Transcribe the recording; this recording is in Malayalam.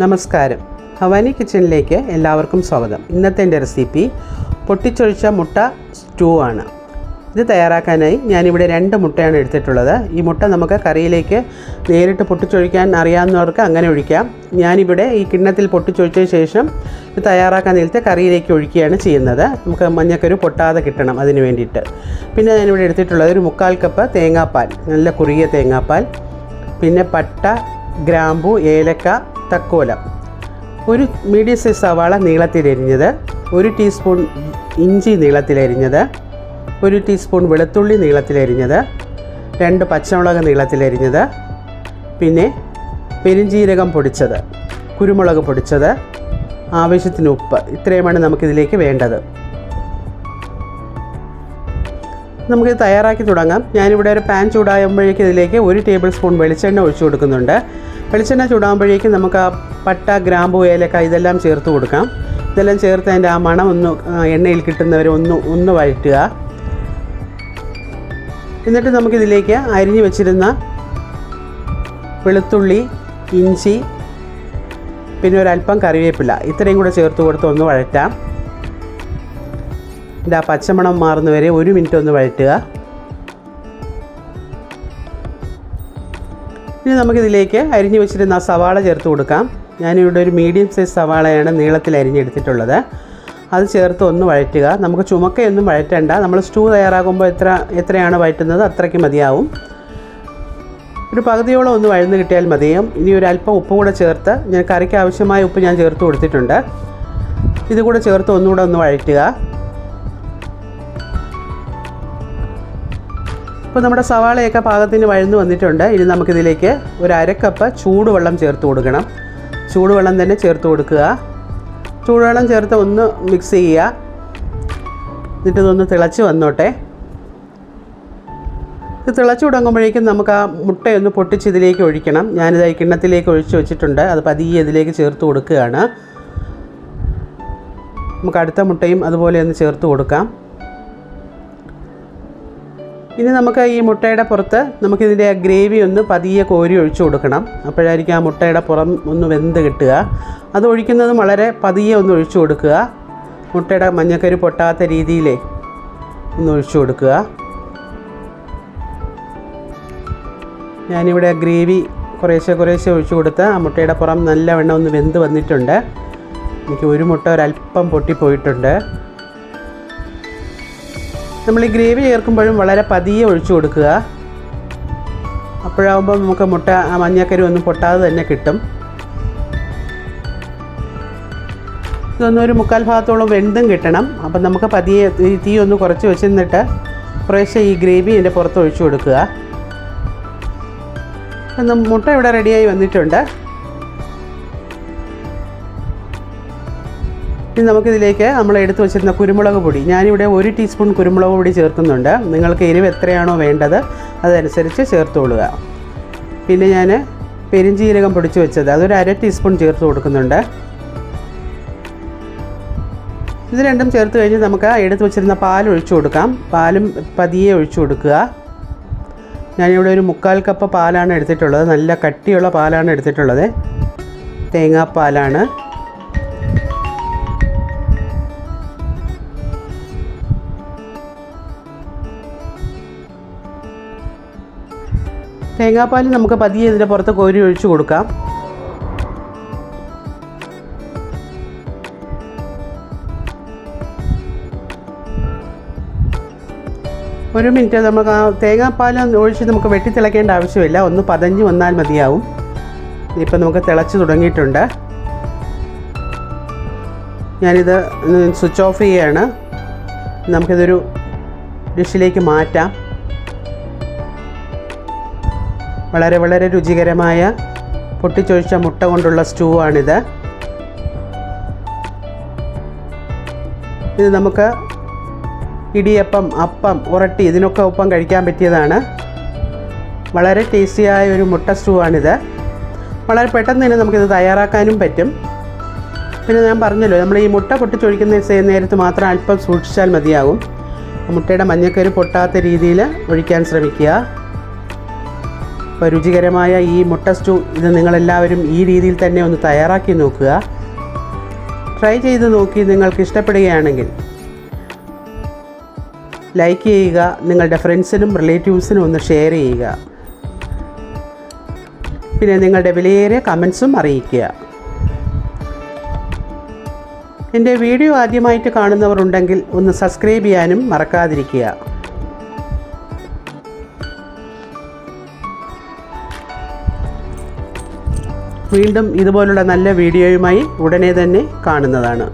നമസ്കാരം. ഭവാനി കിച്ചണിലേക്ക് എല്ലാവർക്കും സ്വാഗതം. ഇന്നത്തെ എന്റെ റെസിപ്പി പൊട്ടിച്ചൊഴിച്ച മുട്ട സ്റ്റൂ ആണ്. ഇത് തയ്യാറാക്കാനായി ഞാനിവിടെ രണ്ട് മുട്ടയാണ് എടുത്തിട്ടുള്ളത്. ഈ മുട്ട നമുക്ക് കറിയിലേക്ക് നേരിട്ട് പൊട്ടിച്ചൊഴിക്കാൻ അറിയാവുന്നവർക്ക് അങ്ങനെ ഒഴിക്കാം. ഞാനിവിടെ ഈ കിണ്ണത്തിൽ പൊട്ടിച്ചൊഴിച്ചതിന് ശേഷം ഇത് തയ്യാറാക്കാൻ നേരത്തെ കറിയിലേക്ക് ഒഴിക്കുകയാണ് ചെയ്യുന്നത്. നമുക്ക് മഞ്ഞക്കരു പൊട്ടാതെ കിട്ടണം അതിന് വേണ്ടിയിട്ട്. പിന്നെ ഞാനിവിടെ എടുത്തിട്ടുള്ളത് ഒരു മുക്കാൽ കപ്പ് തേങ്ങാപ്പാൽ നല്ല കുറുകിയ തേങ്ങാപ്പാൽ. പിന്നെ പട്ട ഗ്രാമ്പു ഏലക്ക തക്കോലം. ഒരു മീഡിയം സൈസ് സവാള നീളത്തിലരിഞ്ഞത് ഒരു ടീസ്പൂൺ ഇഞ്ചി നീളത്തിലരിഞ്ഞത് ഒരു ടീസ്പൂൺ വെളുത്തുള്ളി നീളത്തിലരിഞ്ഞത് രണ്ട് പച്ചമുളക് നീളത്തിലരിഞ്ഞത് പിന്നെ പെരിഞ്ജീരകം പൊടിച്ചത് കുരുമുളക് പൊടിച്ചത് ആവശ്യത്തിന് ഉപ്പ്. ഇത്രയുമാണ് നമുക്കിതിലേക്ക് വേണ്ടത്. നമുക്കിത് തയ്യാറാക്കി തുടങ്ങാം. ഞാനിവിടെ ഒരു പാൻ ചൂടാകുമ്പോഴേക്കും ഇതിലേക്ക് ഒരു ടേബിൾ സ്പൂൺ വെളിച്ചെണ്ണ ഒഴിച്ചു കൊടുക്കുന്നുണ്ട്. വെളിച്ചെണ്ണ ചൂടാകുമ്പോഴേക്കും നമുക്ക് ആ പട്ട ഗ്രാമ്പു ഏലക്ക ഇതെല്ലാം ചേർത്ത് കൊടുക്കാം. ഇതെല്ലാം ചേർത്ത് അതിന്റെ ആ മണം ഒന്ന് എണ്ണയിൽ കിട്ടുന്നവരെ ഒന്ന് ഒന്ന് വഴറ്റുക. എന്നിട്ട് നമുക്കിതിലേക്ക് അരിഞ്ഞു വെച്ചിരുന്ന വെളുത്തുള്ളി ഇഞ്ചി പിന്നെ ഒരല്പം കറിവേപ്പില ഇത്രയും കൂടെ ചേർത്ത് കൊടുത്ത് ഒന്ന് വഴറ്റാം. ഇതിന്റെ ആ പച്ചമണം മാറുന്നവരെ ഒരു മിനിറ്റ് ഒന്ന് വഴറ്റുക. ഇനി നമുക്കിതിലേക്ക് അരിഞ്ഞു വെച്ചിരുന്ന ആ സവാള ചേർത്ത് കൊടുക്കാം. ഞാനിവിടെ ഒരു മീഡിയം സൈസ് സവാളയാണ് നീളത്തിൽ അരിഞ്ഞെടുത്തിട്ടുള്ളത്. അത് ചേർത്ത് ഒന്ന് വഴറ്റുക. നമുക്ക് ചുമക്കയൊന്നും വഴറ്റണ്ട. നമ്മൾ സ്റ്റൂ തയ്യാറാകുമ്പോൾ എത്ര എത്രയാണ് വഴറ്റുന്നത് അത്രയ്ക്ക് മതിയാവും. ഒരു പകുതിയോളം ഒന്ന് വഴന്ന് കിട്ടിയാൽ മതിയും. ഇനി ഒരു അല്പം ഉപ്പ് കൂടെ ചേർത്ത് ഞാൻ കറിക്ക് ആവശ്യമായ ഉപ്പ് ഞാൻ ചേർത്ത് കൊടുത്തിട്ടുണ്ട്. ഇതുകൂടെ ചേർത്ത് ഒന്നുകൂടെ ഒന്ന് വഴറ്റുക. ഇപ്പോൾ നമ്മുടെ സവാളയൊക്കെ പാകത്തിന് വഴന്നു വന്നിട്ടുണ്ട്. ഇനി നമുക്കിതിലേക്ക് ഒരു അരക്കപ്പ് ചൂടുവെള്ളം ചേർത്ത് കൊടുക്കണം. ചൂടുവെള്ളം തന്നെ ചേർത്ത് കൊടുക്കുക. ചൂടുവെള്ളം ചേർത്ത് ഒന്ന് മിക്സ് ചെയ്യുക. എന്നിട്ട് ഇതൊന്ന് തിളച്ച് വന്നോട്ടെ. ഇത് തിളച്ച് തുടങ്ങുമ്പോഴേക്കും നമുക്ക് ആ മുട്ടയൊന്ന് പൊട്ടിച്ച് ഇതിലേക്ക് ഒഴിക്കണം. ഞാനിത് കിണ്ണത്തിലേക്ക് ഒഴിച്ച് വെച്ചിട്ടുണ്ട്. അത് പതിയെ ഇതിലേക്ക് ചേർത്ത് കൊടുക്കുകയാണ്. നമുക്ക് അടുത്ത മുട്ടയും അതുപോലെ ഒന്ന് ചേർത്ത് കൊടുക്കാം. ഇനി നമുക്ക് ഈ മുട്ടയുടെ പുറത്ത് നമുക്കിതിന്റെ ആ ഗ്രേവി ഒന്ന് പതിയെ കോരി ഒഴിച്ചു കൊടുക്കണം. അപ്പോഴായിരിക്കും ആ മുട്ടയുടെ പുറം ഒന്ന് വെന്ത് കിട്ടുക. അത് ഒഴിക്കുന്നതും വളരെ പതിയെ ഒന്ന് ഒഴിച്ചു കൊടുക്കുക. മുട്ടയുടെ മഞ്ഞക്കരി പൊട്ടാത്ത രീതിയിലേ ഒന്ന് ഒഴിച്ചു കൊടുക്കുക. ഞാനിവിടെ ഗ്രേവി കുറേശ്ശെ കുറേശ്ശെ ഒഴിച്ചു കൊടുത്ത് ആ മുട്ടയുടെ പുറം നല്ലവണ്ണം ഒന്ന് വെന്ത് വന്നിട്ടുണ്ട്. എനിക്ക് ഒരു മുട്ട ഒരല്പം പൊട്ടിപ്പോയിട്ടുണ്ട്. നമ്മൾ ഈ ഗ്രേവി ചേർക്കുമ്പോഴും വളരെ പതിയെ ഒഴിച്ചു കൊടുക്കുക. അപ്പോഴാകുമ്പോൾ നമുക്ക് മുട്ട മഞ്ഞക്കരി ഒന്നും പൊട്ടാതെ തന്നെ കിട്ടും. ഇതൊന്നും ഒരു മുക്കാൽ ഭാഗത്തോളം വെന്തും കിട്ടണം. അപ്പം നമുക്ക് പതിയെ തീ ഒന്ന് കുറച്ച് വെച്ചിരുന്നിട്ട് കുറേശ്ശെ ഈ ഗ്രേവി എന്റെ പുറത്ത് ഒഴിച്ചു കൊടുക്കുക. മുട്ട ഇവിടെ റെഡിയായി വന്നിട്ടുണ്ട്. ഇനി നമുക്കിതിലേക്ക് നമ്മൾ എടുത്തു വെച്ചിരുന്ന കുരുമുളക് പൊടി. ഞാനിവിടെ ഒരു ടീസ്പൂൺ കുരുമുളക് പൊടി ചേർക്കുന്നുണ്ട്. നിങ്ങൾക്ക് എരിവ് എത്രയാണോ വേണ്ടത് അതനുസരിച്ച് ചേർത്തോളുക. പിന്നെ ഞാൻ പെരിഞ്ജീരകം പൊടിച്ച് വെച്ചത്. അതൊരു അര ടീസ്പൂൺ ചേർത്ത് കൊടുക്കുന്നുണ്ട്. ഇത് രണ്ടും ചേർത്ത് കഴിഞ്ഞ് നമുക്ക് എടുത്ത് വെച്ചിരുന്ന പാൽ ഒഴിച്ചു കൊടുക്കാം. പാലും പതിയെ ഒഴിച്ചു കൊടുക്കുക. ഞാനിവിടെ ഒരു മുക്കാൽ കപ്പ് പാലാണ് എടുത്തിട്ടുള്ളത്. നല്ല കട്ടിയുള്ള പാലാണ് എടുത്തിട്ടുള്ളത്. തേങ്ങാപ്പാലാണ്. തേങ്ങാപ്പാൽ നമുക്ക് പതിയെ ഇതിന്റെ പുറത്ത് കോരി ഒഴിച്ചു കൊടുക്കാം. ഒരു മിനിറ്റ് നമുക്ക് ആ തേങ്ങാപ്പാൽ ഒഴിച്ച് നമുക്ക് വെട്ടി തിളയ്ക്കേണ്ട ആവശ്യമില്ല. ഒന്ന് പതഞ്ഞ് വന്നാൽ മതിയാവും. ഇപ്പം നമുക്ക് തിളച്ച് തുടങ്ങിയിട്ടുണ്ട്. ഞാനിത് സ്വിച്ച് ഓഫ് ചെയ്യുകയാണ് നമുക്കിതൊരു ഡിഷിലേക്ക് മാറ്റാം. വളരെ വളരെ രുചികരമായ പൊട്ടിച്ചൊഴിച്ച മുട്ട കൊണ്ടുള്ള സ്റ്റൂ ആണിത് ഇത് നമുക്ക് ഇടിയപ്പം അപ്പം ഉരട്ടി ഇതിനൊക്കെ ഒപ്പം കഴിക്കാൻ പറ്റിയതാണ്. വളരെ ടേസ്റ്റിയായ ഒരു മുട്ട സ്റ്റൂ ആണിത് വളരെ പെട്ടെന്ന് തന്നെ നമുക്കിത് തയ്യാറാക്കാനും പറ്റും. പിന്നെ ഞാൻ പറഞ്ഞല്ലോ നമ്മൾ ഈ മുട്ട പൊട്ടിച്ചൊഴിക്കുന്ന നേരത്ത് മാത്രം അല്പം സൂക്ഷിച്ചാൽ മതിയാകും. മുട്ടയുടെ മഞ്ഞക്കരി പൊട്ടാത്ത രീതിയിൽ ഒഴിക്കാൻ ശ്രമിക്കുക. അപ്പോൾ രുചികരമായ ഈ മുട്ട സ്റ്റൂ ഇത് നിങ്ങളെല്ലാവരും ഈ രീതിയിൽ തന്നെ ഒന്ന് തയ്യാറാക്കി നോക്കുക. ട്രൈ ചെയ്ത് നോക്കി നിങ്ങൾക്ക് ഇഷ്ടപ്പെടുകയാണെങ്കിൽ ലൈക്ക് ചെയ്യുക നിങ്ങളുടെ ഫ്രണ്ട്സിനും റിലേറ്റീവ്സിനും ഒന്ന് ഷെയർ ചെയ്യുക. പിന്നെ നിങ്ങളുടെ വിലയേറിയ കമൻസും അറിയിക്കുക. എന്റെ വീഡിയോ ആദ്യമായിട്ട് കാണുന്നവർ ഉണ്ടെങ്കിൽ ഒന്ന് സബ്സ്ക്രൈബ് ചെയ്യാനും മറക്കാതിരിക്കുക. വീണ്ടും ഇതുപോലുള്ള നല്ല വീഡിയോയുമായി ഉടനെ തന്നെ കാണുന്നതാണ്.